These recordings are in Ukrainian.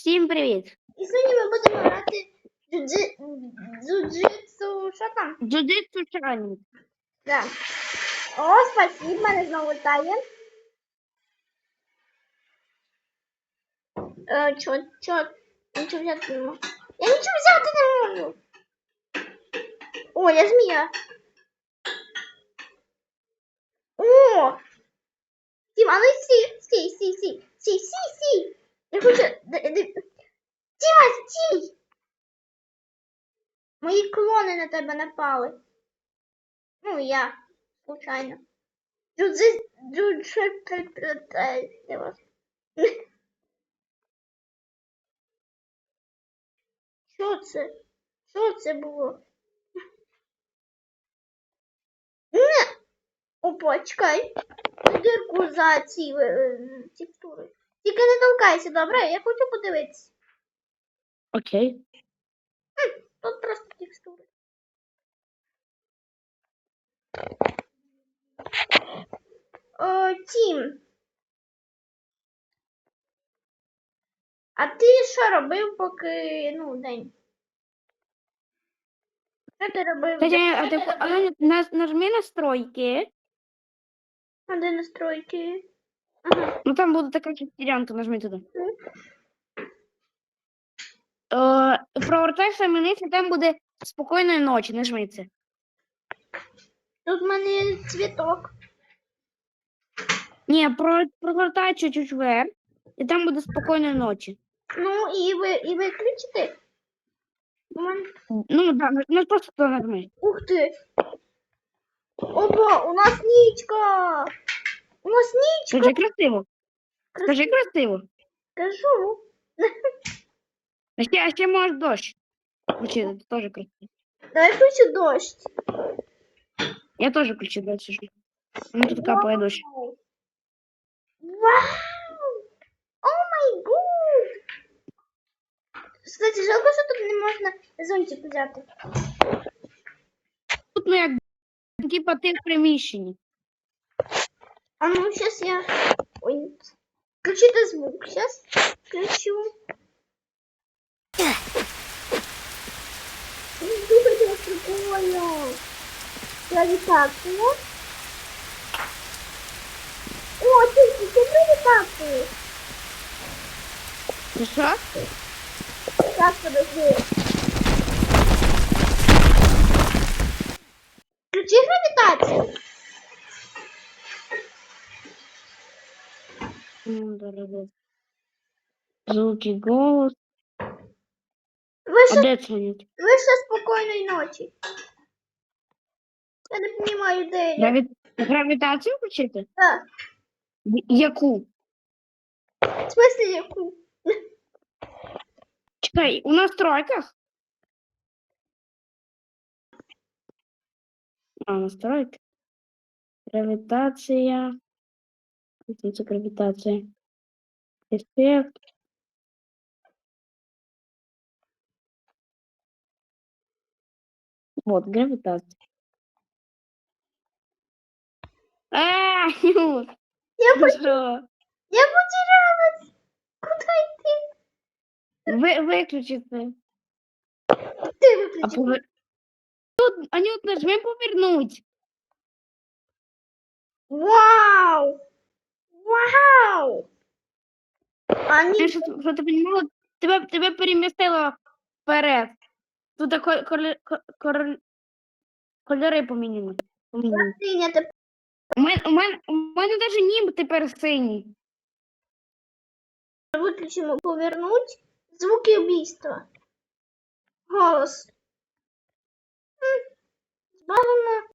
Всім привіт! І сьогодні ми будемо грати джуджи- джуджитсу. Що там? Джудицу чайник. Да. О, спасибо, мене знову літає. Е, чо, чо, нічого взяти не можу. Я нічого взяти не можу. О, я змія. О! Тім, а ну стій, стій, стій, стій, стій, стій, стій. Я хочу... Тіма, стій! Мої клони на тебе напали. Ну, я, случайно. Що це? Що це було? Не! Опа, чекай. Дирку за ці текстури. Тільки не толкайся, добре? Я хочу подивитися. Окей. Тут просто текстури. О, Тім. А ти що робив, поки ну, день? Що ти робив? Кстати, а ти а, на- нажми настройки. А де настройки? Ага. Ну там буде така шестеренка, нажми туди. Мгм. Е, Провертайся мене, там буде спокійної ночі, нажми це. Тут в мене є цвіток. Ні, про, провертай чуть-чуть вверх, і там буде спокійної ночі. Ну і ви і виключити. У мене... Ну, да, ну, ну просто туди нажми. Ух ти! Опа, у нас нічка! У нас нічка! Скажи красиво. Скажи красиво. Кажу. А ще, а ще може дощ. Включи, це теж красиво. Давай включу дощ. Я теж включу дощ. уже. Ну тут капає дощ. Вау! Вау! О май гуд! Кстати, жалко, що тут не можна зонтик взяти. Тут ну як типа ти в приміщенні. А ну, сейчас я... Ой, включите звук. Сейчас включу. Слушайте, как прикольно. Гравитация. О, ты, ты гравитацию. Ти що? Сейчас, подожди. Включи гравитацию. М, да-да-да. Звуки, голос. А Выше, де це вони? выше спокойной ночи. Я не понимаю, где я. Граві... Гравітацію включити? Да. В- Яку? В смысле, яку? Чекай, у настройках? А, настройки. Гравітація. единица гравитации. Эффект. Вот, гравитация. А, -а! Я, ну потеряла. Я потерялась. Куда идти? Вы, выключиться. Ты выключи. А повер... Тут, Анют, нажми повернуть. Вау! Вау! Они... Ти що, що ти понімала? Тебе, тебе перемістило вперед. Тут тако- колі- ко- кор- кольори поміняні. поміняні. Принято. У мене, у мене, у мене навіть нім тепер синій. Выключим и повернуть. Звуки убийства. Голос. М, Збавлено.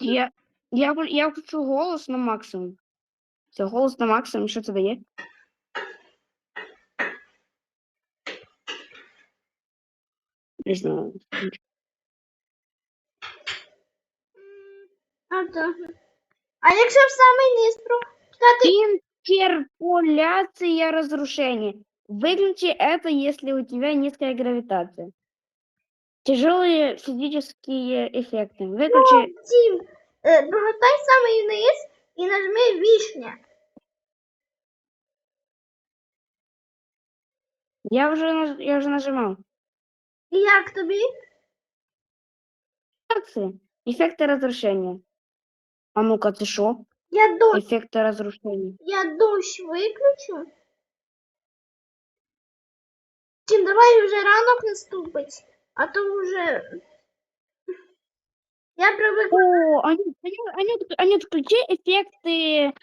Я, я, я включу голос на максимум. Все, голос на максимум, що це дає? Не знаю. М, А, да. а якщо в самий низ пропускати? Интерполяция разрушения. Выключи это, если у тебя низкая гравитация. Тяжелые физические эффекты. Выключи. Тім, е, промотай самий низ і нажми вішня. Я вже, наж- я вже нажимав. І як тобі? Як це? Ефекти розрушення. А ну-ка, це що? Я дощ, Ефекти розрушення. я дощ виключу. Тім, давай вже ранок наступить, а то вже. Я привик. О, Анют, Анют, Анют, Анют, включи ефекти.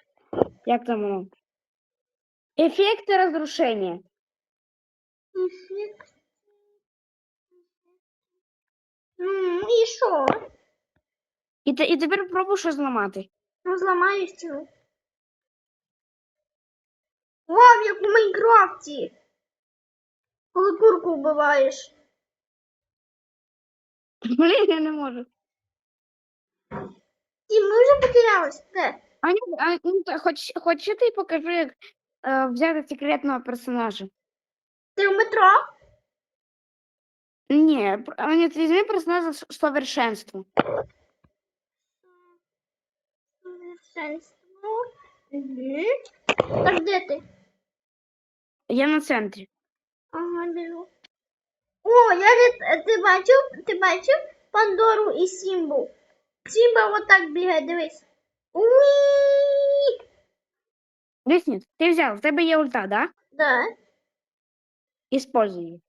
Як там воно? Ефекти розрушення. Ну, і що? І, те- і тепер пробуй що зламати. Ну, зламаю стіну. Вау, як у Майнкрафті. Коли курку вбиваєш. Блін, я не можу. Тім, ми вже потерялись. Де? Анют, Анют, хоч, хоч ти покажи, як е, взяти секретного персонажа. Ти в метро? Ні, пр- Анют, візьми персонажа з совершенству. Совершенство. Угу. Так де ти? Я на центрі. Ага, біжу. О, я від... ти бачив? Ти бачив Пандору і Сімбу? Сімба отак бігає, дивись. Уі! Десніт, ти взяв, в тебе є ульта, да? Да. Іспользуй її.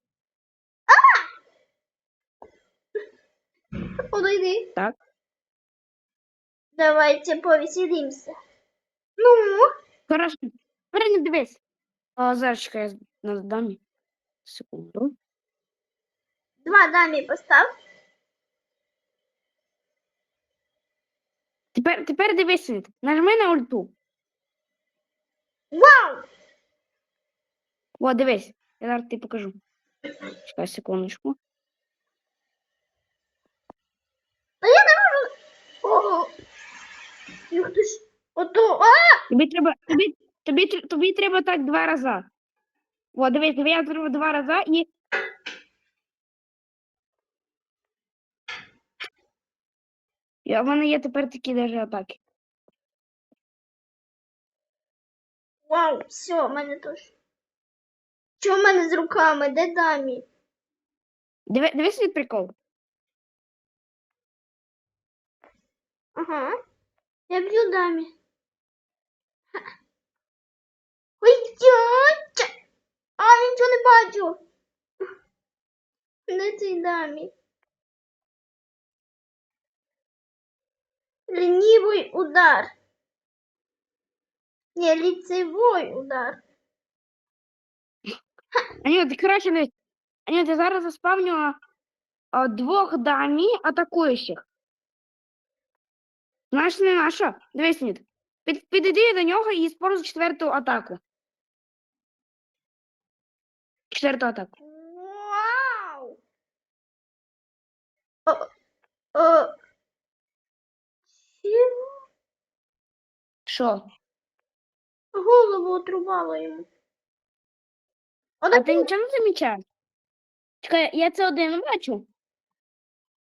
Подойди. Так. Давайте повеселимся. Ну, Хорошо. Не дивись. Зараз я на дамі. Секунду. два дамі постав. Тепер, тепер дивись, Світ. Нажми на ульту. Вау! О, дивись. Я зараз тобі покажу. Чекай секундочку. Та я не можу. Ого. Ух ти ж. Ото. А! Тобі треба, тобі, тобі, тр- тобі треба так два рази. О, дивись, тобі я зроблю два рази і. І в мене є тепер такі даже атаки. Вау, все, в мене теж. Що в мене з руками? Де дамі? Диви, дивись свій прикол. Ага. Я б'ю дамі. Ой, дядя! А, нічого не бачу. Де цей дамі? Ленивый удар. Не, лицевой удар. Ані, ти коротше не. Ані, ти зараз заспавнила а, двох дамі атакуючих. Знаєш, не наша. Дивись, Ніт. Під, підійди до нього і споруй четверту атаку. Четверту атаку. Вау! О, о. Що? Голову отрубало йому. А ти нічого не замічаєш? Чекай, я це один бачу.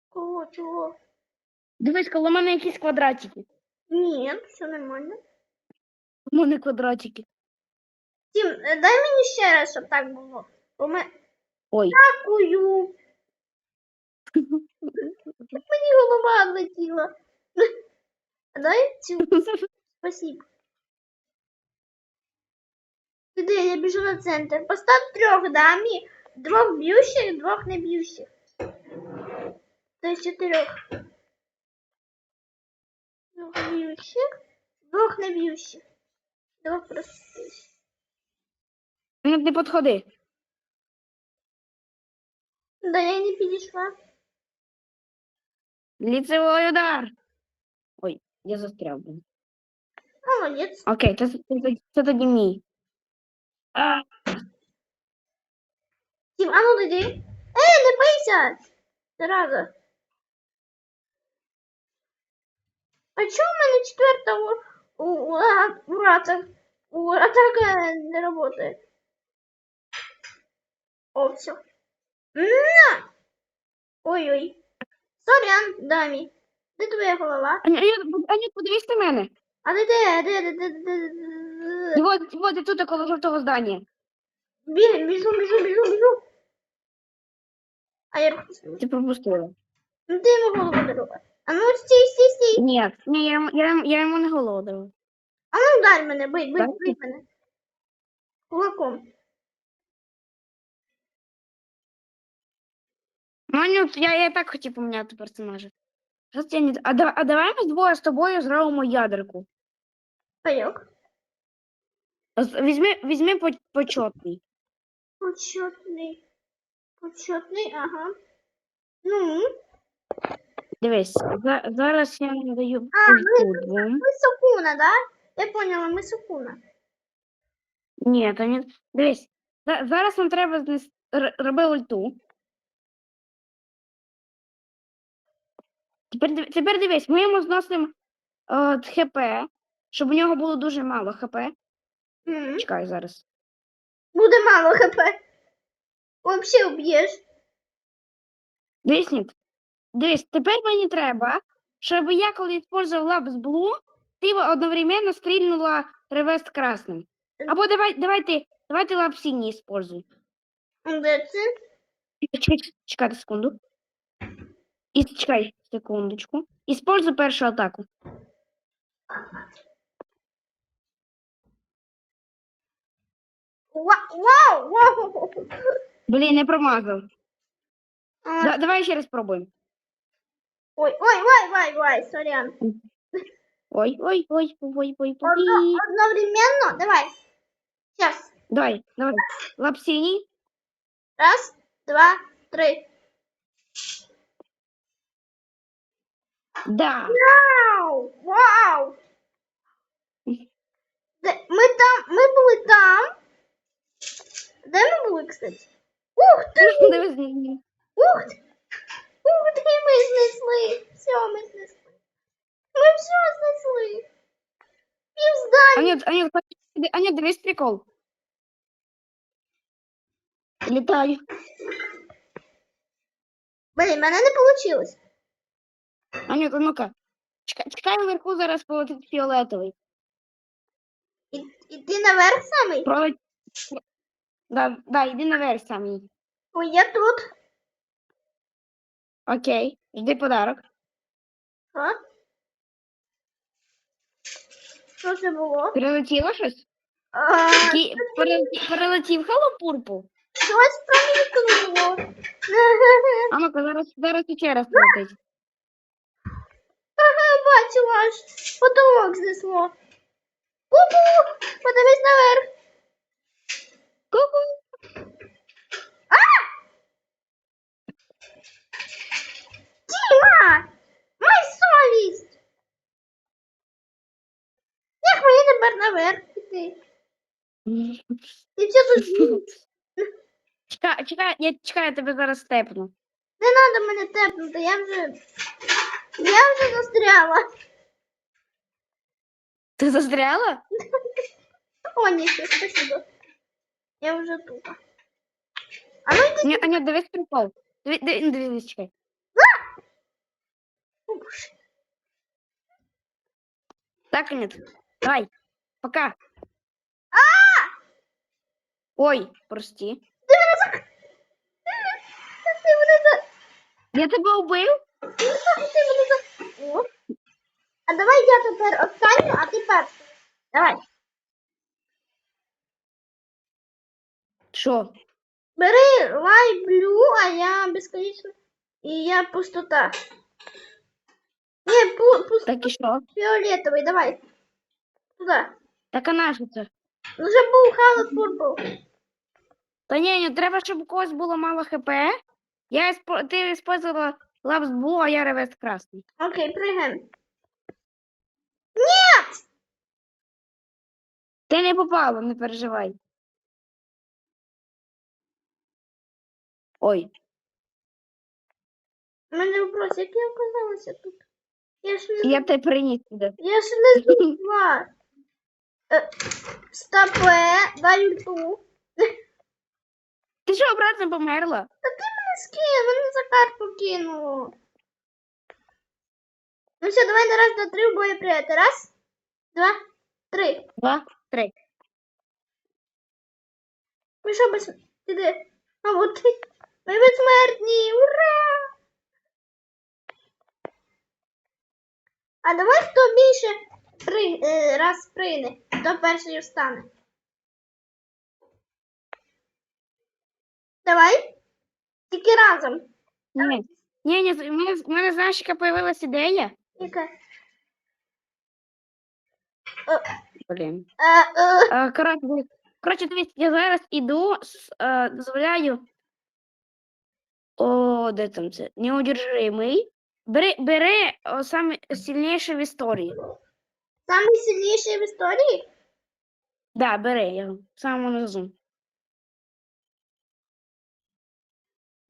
кого, чого? Дивись, коло мене якісь квадратики. Ні, все нормально. У мене квадратики. Тім, е, дай мені ще раз, щоб так було. Бо ми... Ой. Дякую. Мені голова відлетіла. А Дай цю. Спасибо. Туди я біжу на центр. Постав трьох дамі, двох б'ющих, двох не б'ющих. Тобто чотирьох. Двох б'ющих, двох не б'ющих. Двох просто б'ющих. Не, підходи. Да я не підійшла. Ліцевий удар. Ой, я застряв. Молодець. Окей, це, це, це, це тоді мій. А, Тім, а ну тоді. Ей, не бийся! Зараза. А чому в мене четверта у, у, у, а- у атака не работает. О, все. На! Ой-ой. Сорян, дамі. Де твоя голова? Аню, Аню, подивись на мене. А де де? Де де де де де де- І от, от я тут коло жовтого здання. Біг, біжу, біжу, біжу, біжу. А я рухаюся. Ти пропустила. Ну ти йому голову дарував. А ну стій, стій, стій. Ні, ні, я, йому- я, йому- я йому не голодав. А ну ударь мене, бий, бий, Так? мене. Кулаком. Маню, я, я і так хотів поміняти персонажа. Що це не... а, да- а давай ми двоє з тобою зробимо ядерку. Пайок. Візьми, візьми по, почетний. Почетний. Почетний, ага. Ну, Дивись, за, зараз я не даю А, ульту двом. ми Сукуна, да? Я поняла, ми Сукуна. Ні, то не. Дивись, за- зараз нам треба знес... р- роби ульту. Тепер, див- тепер дивись, ми йому зносимо е, ХП, щоб у нього було дуже мало ХП. М. Чекай зараз. Буде мало хп. Вообще уб'єш. Дивись. Дивись, тепер мені треба, щоб я, коли використовував лапс блу, ти одновременно стрільнула ревест красним. Або давай, давай ти, давай ти синій используй. Де це? Чекай, чекай секунду. І чекай секундочку. Используй першу атаку. Блін, не промазав. А, Да, давай ще раз пробуємо. Ой, ой, ой, ой, ой, сорян. Ой, ой, ой, ой, ой, ой, Одно, ой. одновременно, давай. Сейчас. Давай, давай. Лап синій. Раз, два, три. Да. Вау, вау. Де, ми там, ми були там. Де ми були, кстати? Ух ти, Дивись, ні, ні. ух ти. Ух ти, ми знесли. Все, ми знесли. Ми все знесли. Пів здання. Анют, Анют, хоч- Анют, дивись прикол. Літаю. Блін, мене не вийшло. Анют, а ну-ка. Чекай, чекай вверху зараз полетить фіолетовий. І, і ти наверх самий? Пролет... Да, да, йди наверх самій. Ой, я тут. Окей, жди подарок. Що? Що це було? Прилетіло щось? А, Кі... Перелетів Hello щось промількнуло. А ну-ка, зараз, зараз ще раз прилетить. Ага, бачу аж потолок знесло. Ку-ку! Подивись наверх. І все тут з'їсть. Чекай, чекай, я чекаю, я тебе зараз степну. Не треба мене тепнути, я вже. Я вже застряла. Ти застряла? О, ні, все, спасибо. Я вже тут. А ну йди. Ні, Аня, дивись прикол. Диви- диви- Дивись, чекай. О, Боже. Так, нет. Давай. Пока. Ой, прости. Ти мене зак... Ти мене за... Я тебе убив? Ти мене за... О. А давай я тепер останню, а ти перший. Давай. Що? Бери лай блю, а я безконечно. І я пустота. Ні, пу, пустота Так і що? фіолетовий, давай. Туди. Так а нащо це? Вже був халат пурпл. Та ні, ні, треба, щоб у когось було мало хп. Я испо... Ти использовала лапс блу, а я ревест красний. Окей, пригаємо. Ти не попала, не переживай. Ой, У мене вопрос, як я оказалася тут? Я ж не, я тебе приніс сюди. я ж не знайшла. Е, Стопе, дай ульту. Ти що, обратно померла? Та ти мене скинув, мене за карту кинуло. Ну все, давай на раз, два, три, в бою прийти. Раз, два, три. Два, три. Ми що без... Де? А от ти. Ми безсмертні! Ура! А давай хто більше при... е, раз прийде, то перший встане. Давай. Тільки разом. Ні. Ні, ні, в мене, в мене знаєш, яка появилась ідея? Яка? Блін. Е, е, коротше, коротше, дивись, я зараз іду, с- дозволяю. О, де там це? Неудержимий. Бери, бери о, саме сильніше в історії. Самий сильніший в історії? Да, бери його. Самому низу.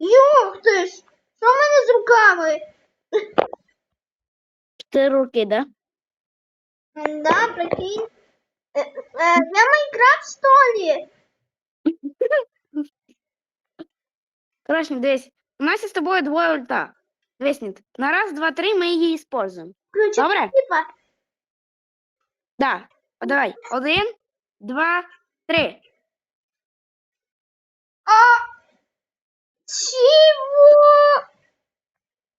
Йох ти ж! Що в мене з руками? Чотири руки, да? М, Да, прикинь. Е, е, для Майнкрафт, що ли? Коротше, дивись. У нас із тобою двоє ульта. Дивись, Ніт, на раз, два, три ми її используємо. Ключі Добре? типа. Да. О, давай. Один, два, три. А! Чего?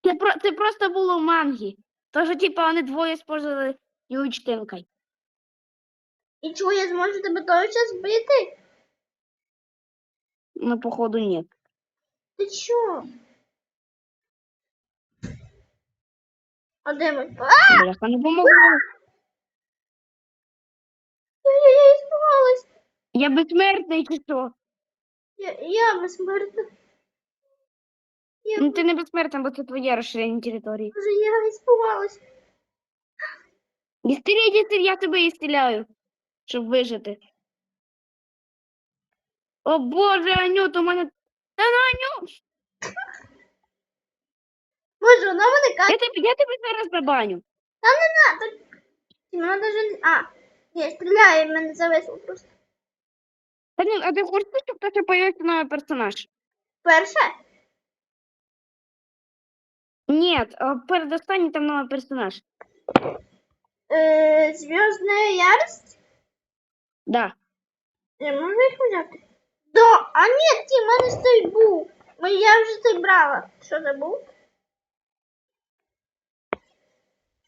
Ти, про, ти просто було в мангі. Тож, типа, вони двоє использували його частинкою. І чого я зможу тебе точно збити? Ну, походу, ні. Ти чо? А де ми? А! Бляха, не помогло. Я, я, я испугалась. Я безсмертний чи що? Я, я безсмертна. Я, Ну ти не безсмертний, бо це твоє розширення території. Боже, я испугалась. Не стріляй, не я тебе і стріляю, щоб вижити. О боже, Анют, у мене. Та ну, Анют! Боже, вона мене каже. Я тебе, я тебе зараз забаню. Мене даже. А, ні, стріляє, в мене зависло просто. Та ні, а ти хочеш, щоб тебе появився новий персонаж? Перше? Ні, а передостанній там новий персонаж. Е, Зв'язна ярость? Да. Я можу їх взяти? Да, а ні, ті, в мене ж той був. Ну, Я вже той брала. Що це був?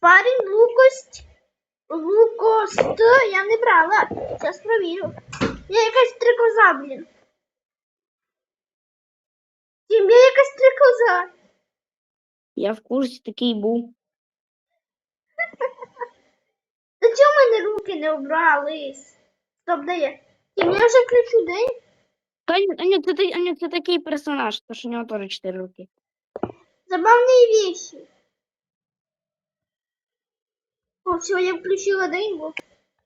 Парень лукость. Лукост я не брала. Зараз провірю. Я якась стрикоза, блін. Тім, я якась стрикоза. Я в курсі такий був. Та чому в мене руки не обрались? Стоп, де я? Тім, я вже включу день. Та ні, це, ти- це такий персонаж, тож у нього теж 4 роки. Забавные вещи. О, все, я включила день, бо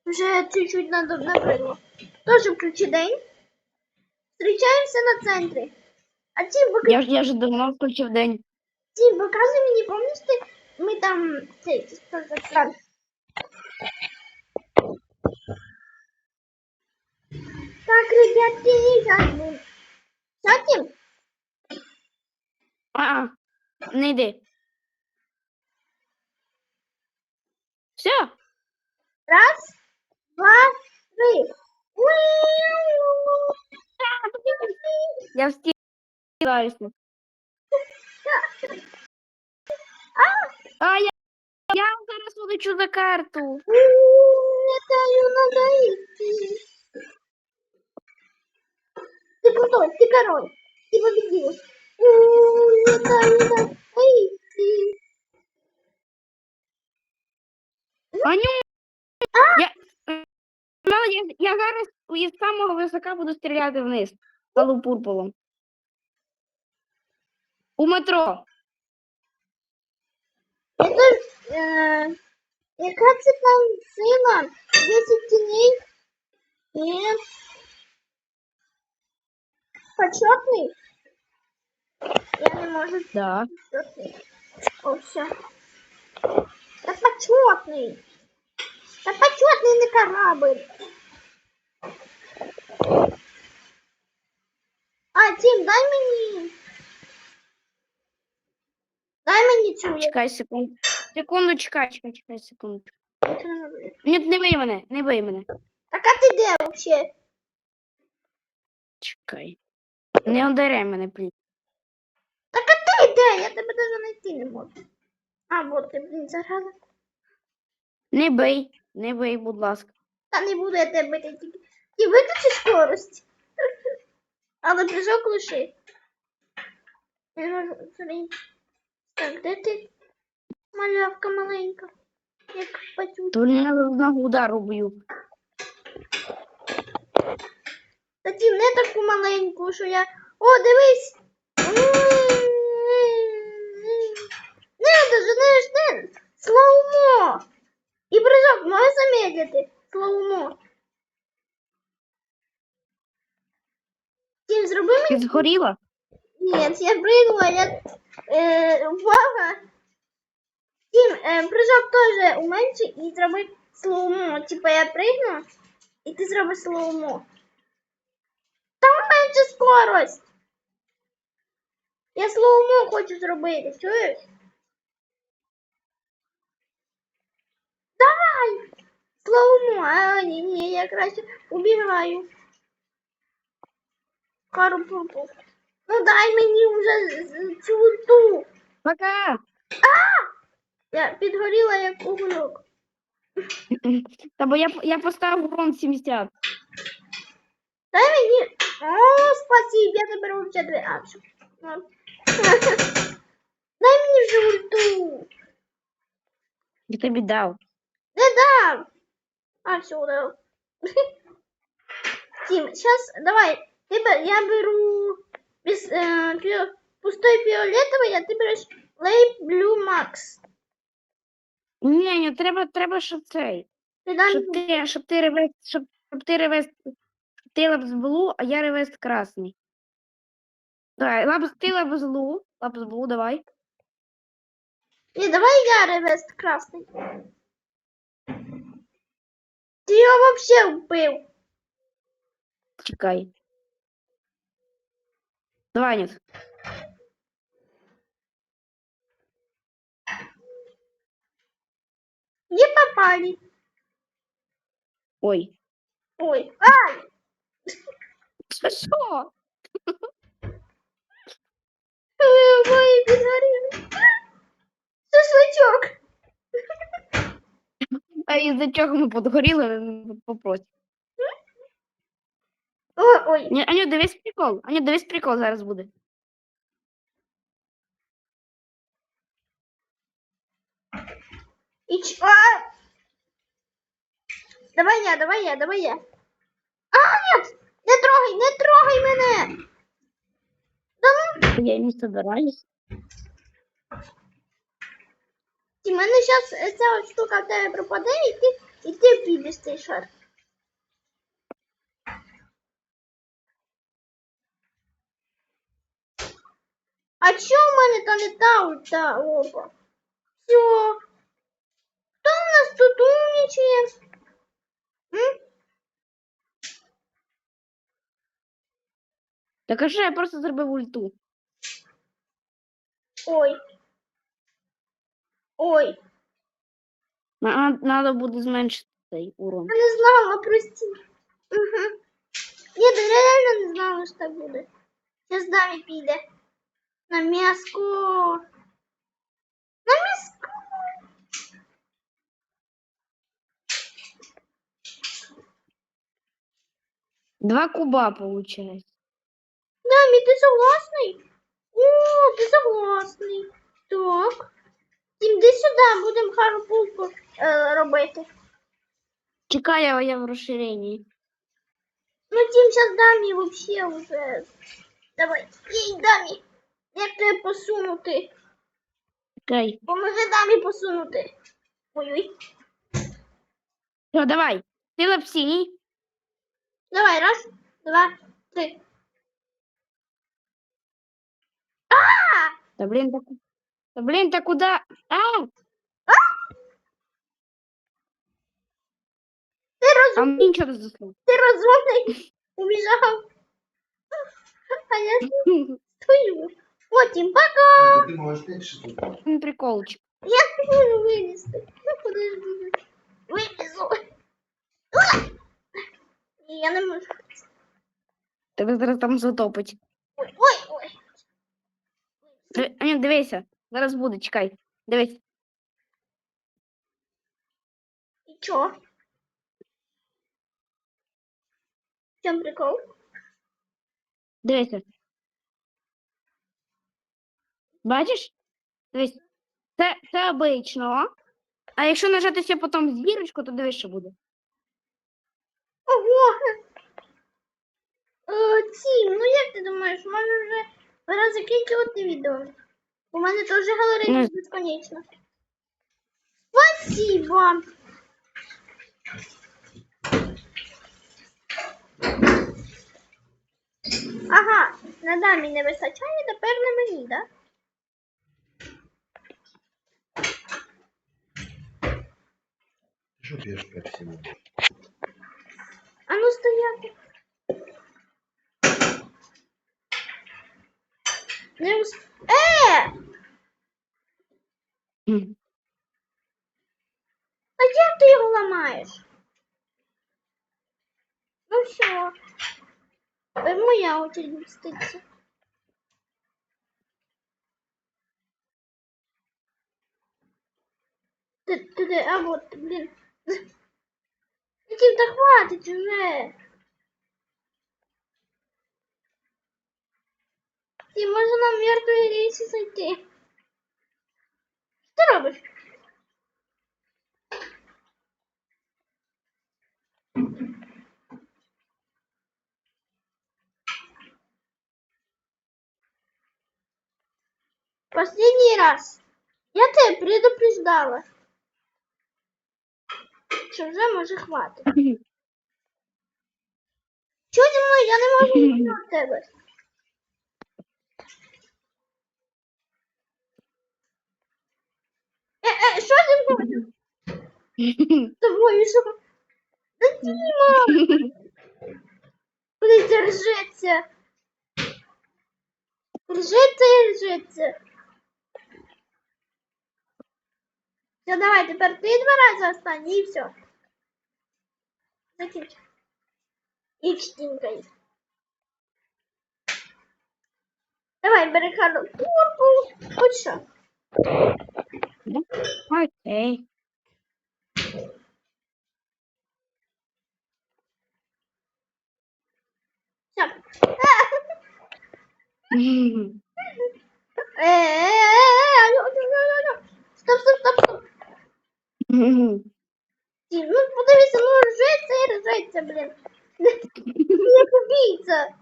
вже чуть-чуть надо набридло. Тоже включи день. Встречаемся на центре. А пока... Я ж я ж давно включив день. Тим, показуй мені, помниш ти? Ми там цей? Так, ребятки, не забудь. Що, Тим? А, не йди. Все, Раз, два, три. я встигаюся. А, я, я зараз улечу за карту. Летаю надо идти. Ты крутой, ты король. Ты победил. Летаю надо идти. Аню! Я, ну, я, я зараз із самого висока буду стріляти вниз. Палу пурпулом. У метро. Это, э, яка там сила? 10 теней? Нет. Почетный? Я не могу Да. почетный. О, все. Да почетный. Да почетный на корабль. А, Тим, дай мені. Дай мені цю. Чекай секунду. Секунду, чекай, чекай, чекай, секунду. Ні, не бий мене, не бий мене. Так а ти де вообще? Чекай. Не одерай мене, блін. Так а ти де? Я тебе даже знайти не можу. А, вот ти, блін, зараза. Не бий, не бий, будь ласка. Та не буду я тебе бити тільки. І виключи скорость. Але прыжок лиши. Прыжок- де ти? Малявка маленька. Як патють. То треба одного удару б'ю. Та ті не таку маленьку, що я. О, дивись! Не, даже не, не. Слоумо! І прыжок може замедлити. Слоумо. Тім, зроби мені Ти згоріла? Нет, я прыгнула, я э, упала. Тим, э, прыжок тоже уменьши и зроби слоумо. Типа я прыгну, и ты зроби слоумо. Там менше скорость. Я слоумо хочу зробити, чуєш? Давай! Слоумо, а ні, ні, я краще убігаю. Кару-пурпу. Ну дай мені вже з- з- цю ульту. Пока! Я підгоріла як угольок. Та бо я, я поставив урон 70. Дай мені. О, спасибо, я тепер вообще дві. А, все. Ну. Дай мені вже ульту. Я тобі дав. Не дам. А, все, дав. Тим, сейчас, давай. Я беру без, э, фіо- пустой фіолетовий, а ти береш Лей Блю Макс. Ні, ні, треба, треба, щоб цей. Ти дай Щоб ти, щоб ти ревест, щоб, щоб ти ревест, щоб ти лапс блу, а я ревест красний. Давай, лапс, ти лапс блу, лапс блу, давай. Ні, давай я ревест красний. Ти його вообще вбив. Чекай. Давай, нет. Не попали. Ой. Ой, ай! Що? Ой, підгоріли. Шашличок. А чого ми подгоріли, попросить. Ой, ой. Ні, Аню, дивись прикол. Аню, дивись прикол зараз буде. І ч... Давай я, давай я, давай я. А, нет! Не трогай, не трогай мене! Да ну, Я не собираюсь. в мене зараз ця штука в тебе пропаде, і ти, і ти підеш цей шар. А чого в мене та не та ульта? Опа. Все. Хто у нас тут умничає? М? Так а що я просто зробив ульту. Ой. Ой. На- Надо буде зменшити цей урон. Я не знала, прости. Угу. Ні, реально не знала, що так буде. Зараз Дамі піде. На м'яско. На м'яско. Два куба получается. Дамі, ти согласний? О, ти согласний. Так. Тім, іди сюди, будемо харпулку е, робити. Чекай, я, я в розширенні. Ну, Тім, зараз Дамі вообще вже. Давай. Ей, Дамі. Як тебе посунути? Чекай. Поможи Дамі посунути. Ой-ой. Все, давай. Ти лапсіній. Давай, раз, два, три. А! Та блін, так. Та блін, та куди? А! Ти роз... А нічого заснув. ти розумний убіжав. А я стою. Потім пока. Ну, Ти можеш тихше тут. Він приколчик. Я не можу вилізти. Ну, подожди. Вилізу. А! Ні, Я не можу. Тебе зараз там затопить. Ой, ой, ой. Ди- Анют, дивися, зараз буде, чекай. Дивись. І чо? В чому прикол? Дивися. Бачиш? Дивись. Це, це обично. А якщо нажати ще потім зірочку, то дивись, що буде. Ого! Е, Тім, ну як ти думаєш, може вже пора закінчувати відео? У мене теж галерея Ну. безконечна. Спасибо! Ага, на дамі не вистачає, тепер на мені, так? Ти що п'єш пепсі? А ну стояти. Не ус... Е! А як ти його ламаєш? Ну все. Тепер моя очередь мститься. Ти, ти, ти, а вот, блін. Тим, та хватить уже. Ти може на мертвій рейсі зайти. Що ти робиш? Последний раз. Я тебе предупреждала. Що вже може хватить. Чого зі мною? Я не можу йти від тебе. Е, е, що зі мною? З тобою що? Да Діма! Куди це ржеться? Ржеться і ржеться. Все, давай, тепер ти два рази останній і все. Закінчи. І чтінькай. Давай, бери харду. Корпус. Хоч що. Окей. Все. Мгм. Е-е-е, алло, алло, алло, алло. Стоп, стоп, стоп, стоп. Мгм. Ті, Ну, подивися, ну ржеться і ржеться, блін. Як убійця.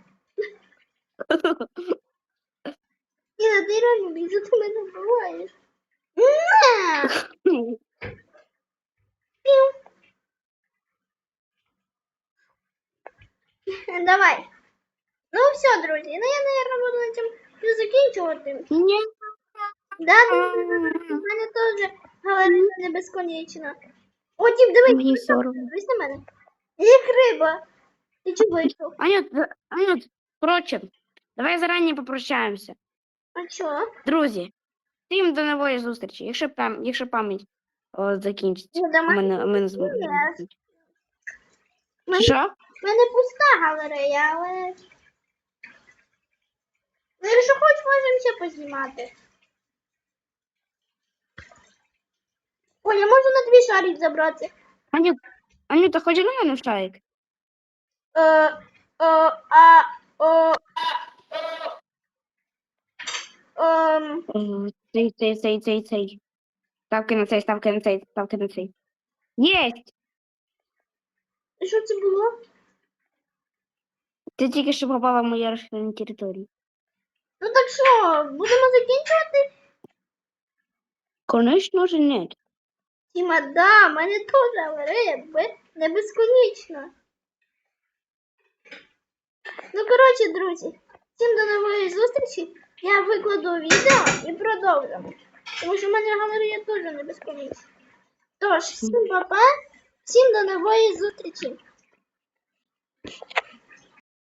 Іна, ти реально убійця, ти мене вбиваєш. На! Пів. Давай. Ну все, друзі, ну я, наверное, буду на цьому вже закінчувати. Ні. Да, друзі, у мене теж галерея не безконечна. О, дивись, Мені соромно. дивись на мене. Як риба. Ти чого вийшов? Анют, за- Анют, коротше, давай зарані попрощаємося. А чого? Друзі, всім до нової зустрічі. Якщо, пам... Якщо пам'ять о, закінчиться. Ну, У мене мене, у мене з-. Що? в мене пуста галерея, але. Ну, якщо хоч можемо ще познімати. Ой, я можу на твій шарик забрати. Анют, Анюта, хоч на мене шарик? Е, е, а, о, ем, Цей, цей, цей, цей, цей. Ставки на цей, ставки на цей, ставки на цей. Єсть! що це було? Ти тільки що попала в мою розширену територію. Ну так що, будемо закінчувати? Конечно же нет. Тіма, да, в мене теж бе- не безконечна. Ну, коротше, друзі, всім до нової зустрічі. Я викладу відео і продовжимо. Тому що в мене галерея теж не безконечна. Тож, всім па-па, всім до нової зустрічі.